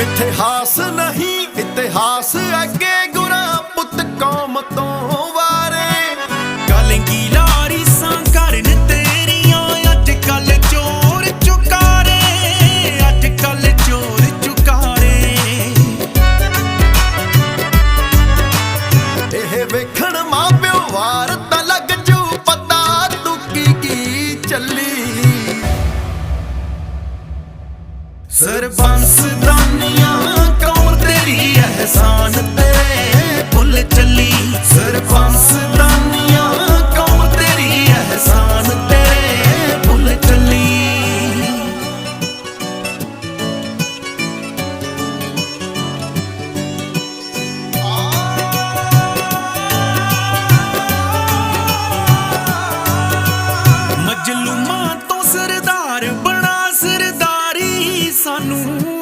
ਮਿੱਠੇਹਾਸ ਨਹੀਂ ਇਤਿਹਾਸ ਅੱਗੇ ਗੁਰਾਂ ਪੁੱਤ ਕੌਮ ਤੋਂ ਵਾਰੇ। ਕਲੰਗੀ ਲਾਰੀ ਸਾਂ ਕਰਨ ਤੇਰੀਆਂ ਅੱਜ ਕੱਲ ਚੋਰ ਚੁਕਾਰੇ ਅੱਜ ਕੱਲ ਚੋਰ ਚੁਕਾਰੇ। ਇਹ ਵੇਖਣ ਮਾਪਿਓ ਵਾਰ ਸਰਬੰਸ ਦਾਨੀਆਂ Yes.